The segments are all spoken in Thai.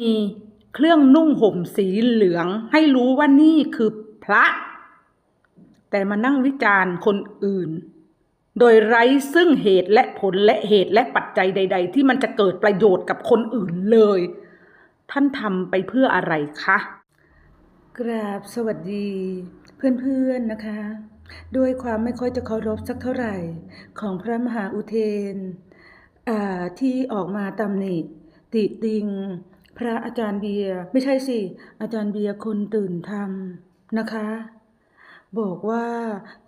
มีเครื่องนุ่งห่มสีเหลือง ให้รู้ว่านี่คือพระ แต่มานั่งวิจารณ์คนอื่น โดยไร้ซึ่งเหตุและผลและเหตุและปัจจัยใด ๆ ที่มันจะเกิดประโยชน์กับคนอื่นเลย ท่านทำไปเพื่ออะไรคะกราบสวัสดี เพื่อนๆนะคะ ด้วยความไม่ค่อยจะเคารพสักเท่าไหร่ ของพระมหาอุเทนอ่าที่ออกมาตำหนิติติง พระอาจารย์เบียร์ไม่ใช่สิ อาจารย์เบียร์คนตื่นธรรมนะคะ บอกว่า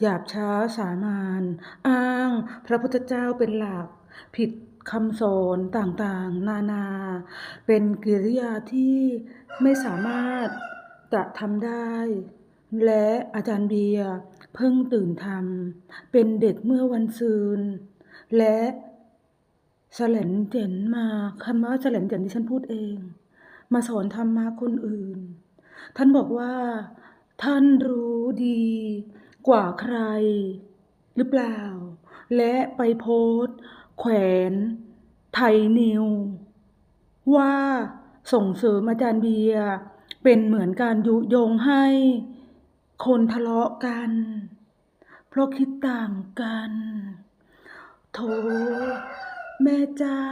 หยาบช้าสามานอ้าง พระพุทธเจ้าเป็นหลัก ผิดคำสอนต่างๆ นานา เป็นกิริยาที่ไม่สามารถจะทำได้ และอาจารย์เบียร์เพิ่งตื่นทำเป็นเด็กเมื่อวันซืน และแสลนเจนมาคำว่าแสลนเจนที่ฉันพูดเอง มาสอนธรรมะคนอื่น ท่านบอกว่า ท่านรู้ดีกว่าใคร หรือเปล่า และไปโพสแขวนไทยนิว ว่าส่งเสริมอาจารย์เบียร์เป็นเหมือนการยุยงให้คนทะเลาะกัน เพราะคิดต่างกัน โถ แม่เจ้า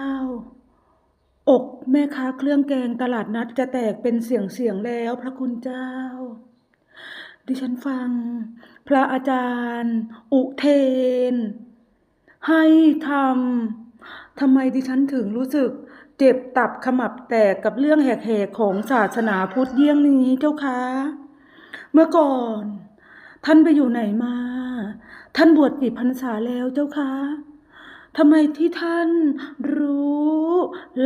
อกแม่ค้าเครื่องแกงตลาดนัดจะแตกเป็นเสียงเสียงแล้ว พระคุณเจ้า ดิฉันฟัง พระอาจารย์ อุเทน ให้ทำทำไมดิฉันถึงรู้สึก เจ็บตับขมับแตกกับเรื่องแหกๆของศาสนาพุทธเยี่ยงนี้เจ้าคะเมื่อก่อน ท่านไปอยู่ไหนมา ท่านบวชกี่พรรษาแล้วเจ้าคะ ทำไมที่ท่านรู้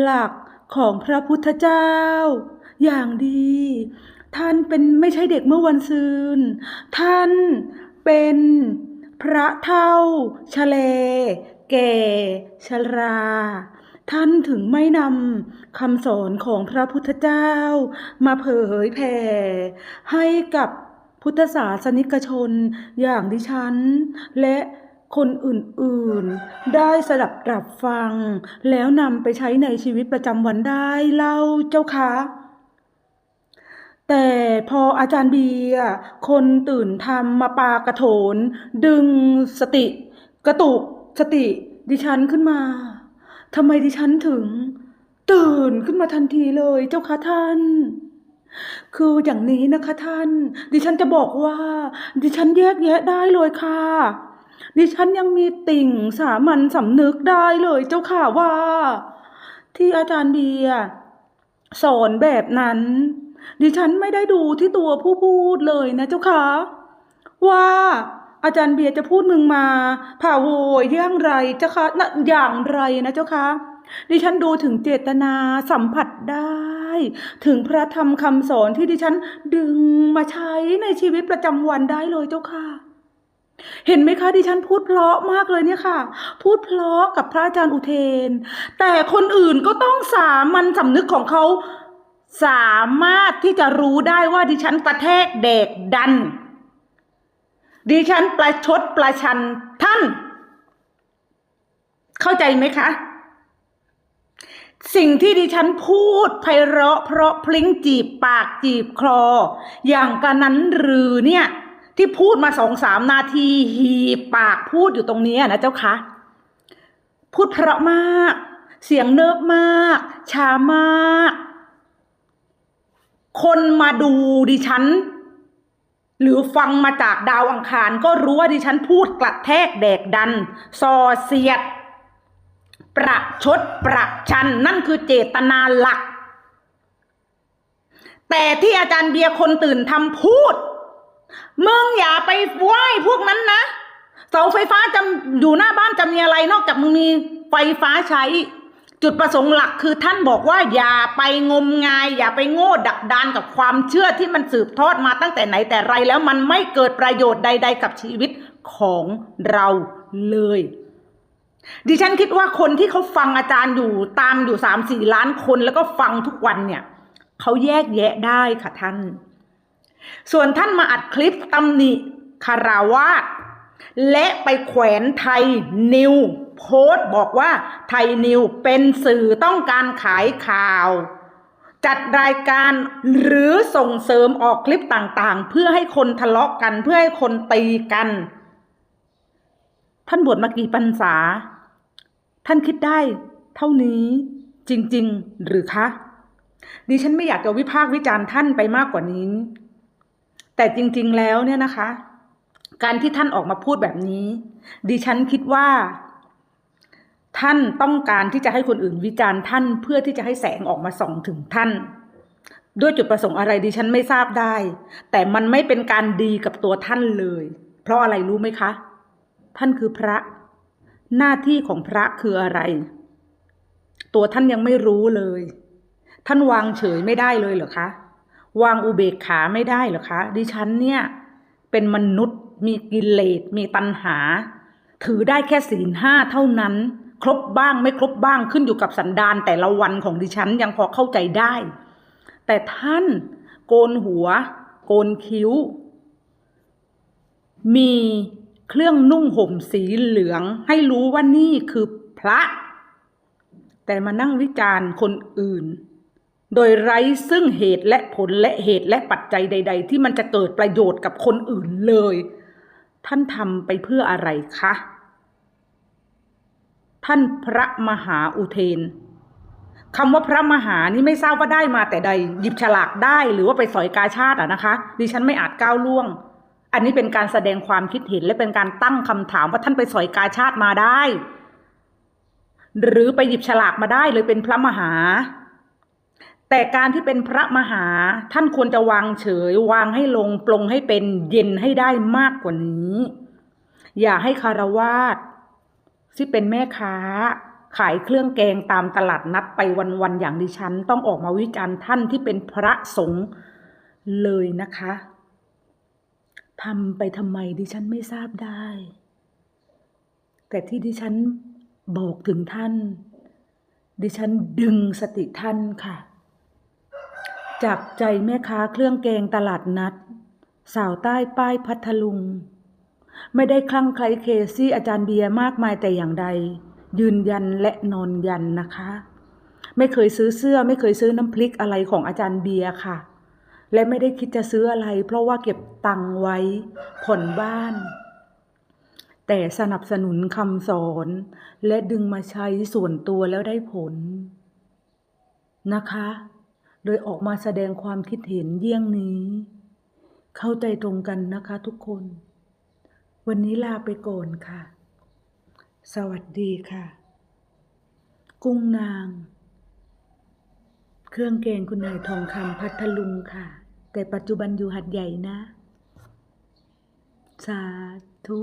หลักของพระพุทธเจ้า อย่างดี ท่านเป็นไม่ใช่เด็กเมื่อวันซืน ท่านเป็นพระเท่าชะเล แก่ชรา ท่านถึงไม่นำคำสอนของพระพุทธเจ้า มาเผยแผ่ให้กับพุทธศาสนิกชนอย่างดิฉัน และ คนอื่นๆ ได้สดับตรับฟัง แล้วนำไปใช้ในชีวิตประจำวันได้เล่าเจ้าคะแต่พออาจารย์เบียคนตื่นทำมาปากระโถน ดึงสติ กระตุกสติ ดิฉันขึ้นมาทำไมดิฉันถึง ตื่นขึ้นมาทันทีเลยเจ้าคะท่าน คืออย่างนี้นะคะท่าน ดิฉันจะบอกว่า ดิฉันแยกแยะได้เลยค่ะ ดิฉันยังมีติ่งสามัญสำนึกได้เลยเจ้าค่ะว่า ที่อาจารย์เบียสอนแบบนั้น ดิฉันไม่ได้ดูที่ตัวผู้พูดเลยนะเจ้าค่ะว่าอาจารย์เบียร์จะพูดมึงมาผ่าโวยอย่างไรเจ้าคะนะอย่างไรนะเจ้าคะดิฉันดูถึงเจตนาสัมผัสได้ ถึงพระธรรมคำสอนที่ดิฉันดึงมาใช้ในชีวิตประจำวันได้เลยเจ้าค่ะ เห็นไหมคะดิฉันพูดเพราะมากเลยเนี่ยค่ะ พูดเพราะกับพระอาจารย์อุเทน แต่คนอื่นก็ต้องสามัญสำนึกของเขา สามารถที่จะรู้ได้ว่าดิฉันกระแทกเด็กดัน ดิฉันประชดประชันท่าน เข้าใจไหมคะ สิ่งที่ดิฉันพูดไพเราะเพราะพลิ้งจีบปากจีบคลอ อย่างกระนั้นหรือเนี่ย ที่พูดมาสองสามนาทีหีบปากพูดอยู่ตรงนี้นะเจ้าคะพูดเพราะมาก เสียงเนิบมาก ช้ามาก คนมาดูดิฉัน หรือฟังมาจากดาวอังคารก็รู้ว่าดิฉันพูดกระแทกแดกดันซอเสียด ประชดประชัน นั่นคือเจตนาหลัก แต่ที่อาจารย์เบียร์คนตื่นทำพูด มึงอย่าไปไหว้พวกนั้นนะเสาไฟฟ้าจะอยู่หน้าบ้านจะมีอะไรนอกจากมึงมีไฟฟ้าใช้ จุดประสงค์หลักคือท่านบอกว่าอย่าไปงมงาย อย่าไปโง่ดักดานกับความเชื่อที่มันสืบทอดมาตั้งแต่ไหนแต่ไรแล้วมันไม่เกิดประโยชน์ใด ๆ กับชีวิตของเราเลย ดิฉันคิดว่าคนที่เขาฟังอาจารย์อยู่ตามอยู่สามสี่ล้านคนแล้วก็ฟังทุกวันเนี่ยเขาแยกแยะได้ค่ะท่าน ส่วนท่านมาอัดคลิปตำหนิคาราวาสและไปแขวนไทยนิวโพสต์บอกว่าไทยนิวเป็นสื่อต้องการขายข่าว จัดรายการหรือส่งเสริมออกคลิปต่างๆ เพื่อให้คนทะเลาะกันเพื่อให้คนตีกัน ท่านบวชมากี่พรรษา ท่านคิดได้เท่านี้จริง ๆ หรือคะ ดิฉันไม่อยากจะวิพากษ์วิจารณ์ท่านไปมากกว่านี้ แต่จริงๆแล้วเนี่ยนะคะ การที่ท่านออกมาพูดแบบนี้ ดิฉันคิดว่า ท่านต้องการที่จะให้คนอื่นวิจารณ์ท่านเพื่อที่จะให้แสงออกมาส่องถึงท่าน ด้วยจุดประสงค์อะไรดิฉันไม่ทราบได้ แต่มันไม่เป็นการดีกับตัวท่านเลย เพราะอะไรรู้ไหมคะ ท่านคือพระ หน้าที่ของพระคืออะไร ตัวท่านยังไม่รู้เลย ท่านวางเฉยไม่ได้เลยเหรอคะ วางอุเบกขาไม่ได้หรอคะ ดิฉันเนี่ยเป็นมนุษย์มีกิเลสมีตัณหา ถือได้แค่ศีลห้าเท่านั้น ครบบ้างไม่ครบบ้างขึ้นอยู่กับสันดานแต่ละวันของดิฉันยังพอเข้าใจได้ แต่ท่านโกนหัว โกนคิ้ว มีเครื่องนุ่งห่มสีเหลือง ให้รู้ว่านี่คือพระ แต่มานั่งวิจารณ์คนอื่น โดยไร้ซึ่งเหตุและผลและเหตุและปัจจัยใด ๆ ที่มันจะเกิดประโยชน์กับคนอื่นเลย ท่านทำไปเพื่ออะไรคะ ท่านพระมหาอุเทนคำว่าพระมหานี่ไม่ทราบว่าได้มาแต่ใด หยิบฉลากได้หรือว่าไปสอยกาชาติอะนะคะ ดิฉันไม่อาจก้าวล่วง อันนี้เป็นการแสดงความคิดเห็นและเป็นการตั้งคำถามว่าท่านไปสอยกาชาติมาได้ หรือไปหยิบฉลากมาได้เลยเป็นพระมหา แต่การที่เป็นพระมหาท่านควรจะวางเฉยวางให้ลงปลงให้เป็นเย็นให้ได้มากกว่านี้ อย่าให้คารวาสที่เป็นแม่ค้า ขายเครื่องแกงตามตลาดนัดไปวันๆอย่างดิฉัน ต้องออกมาวิจารณ์ท่านที่เป็นพระสงฆ์เลยนะคะทำไปทำไมดิฉันไม่ทราบได้ แต่ที่ดิฉันบอกถึงท่าน ดิฉันดึงสติท่านค่ะ จากใจแม่ค้าเครื่องแกงตลาดนัด สาวใต้ป้ายพัทลุง ไม่ได้คลั่งไคล้เคซี่อาจารย์เบียร์มากมายแต่อย่างใด ยืนยันและนอนยันนะคะ ไม่เคยซื้อเสื้อไม่เคยซื้อน้ำพริกอะไรของอาจารย์เบียร์ค่ะ และไม่ได้คิดจะซื้ออะไร เพราะว่าเก็บตังค์ไว้ผ่อนบ้าน แต่สนับสนุนคำสอน และดึงมาใช้ส่วนตัวแล้วได้ผลนะคะ โดยออกมาแสดงความคิดเห็นเยี่ยงนี้ เข้าใจตรงกันนะคะทุกคน วันนี้ลาไปก่อนค่ะ สวัสดีค่ะ กุ้งนาง เครื่องแกงคุณนายทองคำพัทลุงค่ะ แต่ปัจจุบันอยู่หัดใหญ่นะ สาธุ